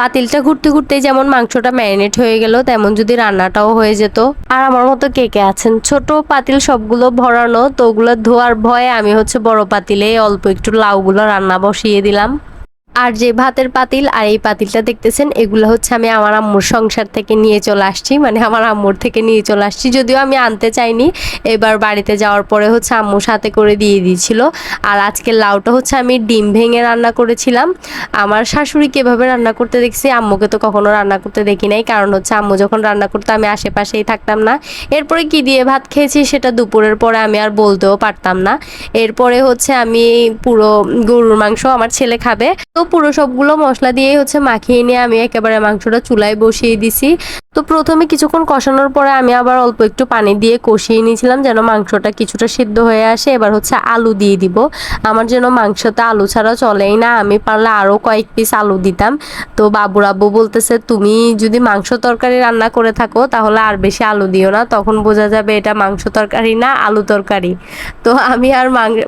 পাতিলটা ঘুরতে ঘুরতে যেমন মাংসটা ম্যারিনেট হয়ে গেল, তেমন যদি রান্নাটাও হয়ে যেত। আর আমার মতো কে কে আছেন? ছোট পাতিল সবগুলো ভরানো, তো ওগুলো ধোয়ার ভয়ে আমি হচ্ছে বড় পাতিলে অল্প একটু লাউগুলো রান্না বসিয়ে দিলাম। আর যে ভাতের পাতিল আর এই পাতিলটা দেখতেছেন, এগুলো হচ্ছে আমি আমার আম্মুর সংসার থেকে নিয়ে চলে আসছি মানে আমার আম্মুর থেকে নিয়ে চলে আসছি, যদিও আমি আনতে চাইনি। এবার বাড়িতে যাওয়ার পরে হচ্ছে আম্মু সাথে করে দিয়ে দিয়েছিল। আর আজকে লাউটা হচ্ছে আমি ডিম ভেঙে রান্না করেছিলাম। আমার শাশুড়িকে এভাবে রান্না করতে দেখছি, আম্মুকে তো কখনো রান্না করতে দেখি নাই, কারণ হচ্ছে আম্মু যখন রান্না করতো আমি আশেপাশেই থাকতাম না। এরপরে কি দিয়ে ভাত খেয়েছি সেটা দুপুরের পরে আমি আর বলতেও পারতাম না। এরপরে হচ্ছে আমি পুরো গরুর মাংস আমার ছেলে খাবে। তো পুরো সবগুলো মশলা দিয়েই হচ্ছে মাখিয়ে নিয়ে আমি একেবারে মাংসটা চুলায় বসিয়ে দিছি। তো প্রথমে কিছুক্ষণ কষানোর পরে আমি আবার অল্প একটু পানি দিয়ে কষিয়ে নিয়েছিলাম যেন মাংসটা কিছুটা সিদ্ধ হয়ে আসে। এবার হচ্ছে আলু দিয়ে দিব। আমার যেন মাংসতে আলু ছাড়া চলেই না, আমি পারলে আরও কয়েক পিস আলু দিতাম। তো বাবুর আব্বু বলতেছে, তুমি যদি মাংস তরকারি রান্না করে থাকো, তাহলে আর বেশি আলু দিও না। তখন বোঝা যাবে এটা মাংস তরকারি না, আলু তরকারি। তো আমি আর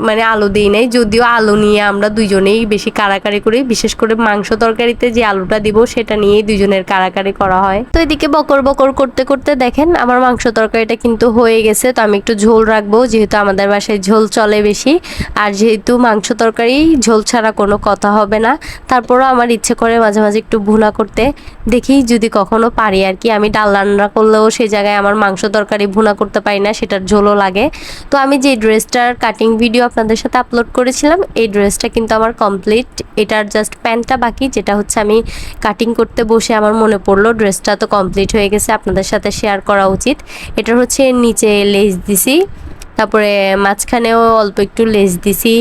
মানে আলু দিই নাই, যদিও আলু নিয়ে আমরা দুজনেই বেশি কারাকারি করি। বিশেষ করে মাংস তরকারিতে যে আলুটা দিব, সেটা নিয়েই দুজনের কারাকারি করা হয়। তো এদিকে বকর বকর করতে করতে দেখেন আমার মাংস তরকারিটা কিন্তু হয়ে গেছে, তো আমি একটু ঝোল রাখব, যেহেতু আমাদের বাসায় ঝোল চলে বেশি। আর যেহেতু মাংস তরকারি, ঝোল ছাড়া কোনো কথা হবে না। তারপরও আমার ইচ্ছে করে মাঝে মাঝে একটু ভুনা করতে। দেখি যদি কখনো পারি আর কি, আমি ডাল রান্না করলেও সেই জায়গায় আমার মাংস তরকারি ভুনা করতে পারি না, সেটার ঝোলও লাগে। তো আমি যে ড্রেসটার কাটিং ভিডিও আপনাদের সাথে আপলোড করেছিলাম, এই ড্রেসটা কিন্তু আমার কমপ্লিট এটার জাস্ট প্যান্টটা বাকি, যেটা হচ্ছে আমি কাটিং করতে বসে আমার মনে পড়ল, ড্রেসটা তো কমপ্লিট হয়ে গেছে, আপনাদের সাথে শেয়ার করা উচিত। এটা হচ্ছে নিচে লেস দিছি, তারপরে মাঝখানেও অল্প একটু লেস দিছি।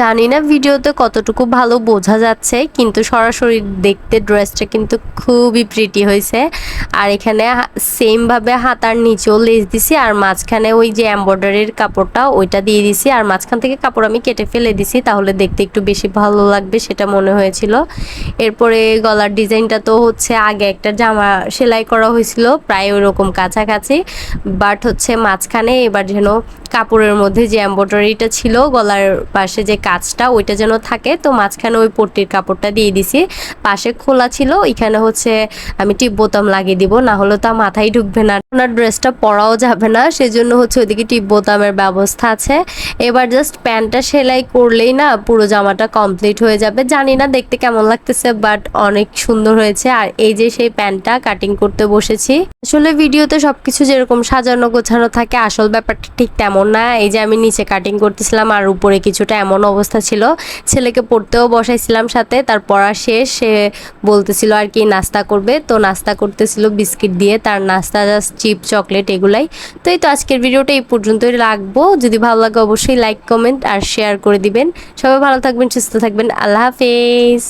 জানি না ভিডিওতে কতটুকু ভালো বোঝা যাচ্ছে, কিন্তু সরাসরি দেখতে ড্রেসটা কিন্তু খুবই প্রিটি হয়েছে। আর এখানে সেমভাবে হাতার নিচেও লেস দিছি, আর মাঝখানে ওই যে এম্ব্রয়ডারির কাপড়টা ওইটা দিয়ে দিছি, আর মাঝখান থেকে কাপড় আমি কেটে ফেলে দিছি, তাহলে দেখতে একটু বেশি ভালো লাগবে সেটা মনে হয়েছিল। এরপরে গলার ডিজাইনটা তো হচ্ছে আগে একটা জামা সেলাই করা হয়েছিল, প্রায় ওরকম কাছাকাছি। বাট হচ্ছে মাঝখানে এবার যেন কাপড়ের মধ্যে যে এম্ব্রয়ডারিটা ছিল, গলার পাশে যে কাজটা ওইটা যেন থাকে, তো মাঝখানে ওই পট্টির কাপড়টা দিয়ে দিছি। পাশে খোলা ছিল, এখানে হচ্ছে আমি টিপ বোতাম লাগিয়ে দিব, না হলে তো মাথায় ঢুকবে না। ওনার ড্রেসটা পরাও যাবে না, সেজন্য হচ্ছে ওইদিকে টিপ বোতামের ব্যবস্থা আছে। এবার জাস্ট প্যান্টটা সেলাই করলেই না পুরো জামাটা কমপ্লিট হয়ে যাবে। জানি না দেখতে কেমন লাগতেছে বাট অনেক সুন্দর হয়েছে। আর এই যে সেই প্যান্টটা কাটিং করতে বসেছি। আসলে ভিডিওতে সবকিছু যেরকম সাজানো গোছানো থাকে, আসল ব্যাপারটা ঠিক তেমন না। এই যে আমি নিচে কাটিং করতেছিলাম আর উপরে কিছুটা এমন অবস্থা ছিল। ছেলেকে পড়তেও বসাইছিলাম সাথে, তার পড়া শেষ। সে বলতেছিল আর কি, নাস্তা করবে? তো নাস্তা করতেছিল বিস্কিট দিয়ে, তার নাস্তা জাস্ট চিপ চকলেট এগুলাই। তো এই তো আজকের ভিডিওটা এই পর্যন্তই রাখব। যদি ভালো লাগে অবশ্যই লাইক, কমেন্ট আর শেয়ার করে দিবেন। সবাই ভালো থাকবেন, সুস্থ থাকবেন। আল্লাহ হাফেজ।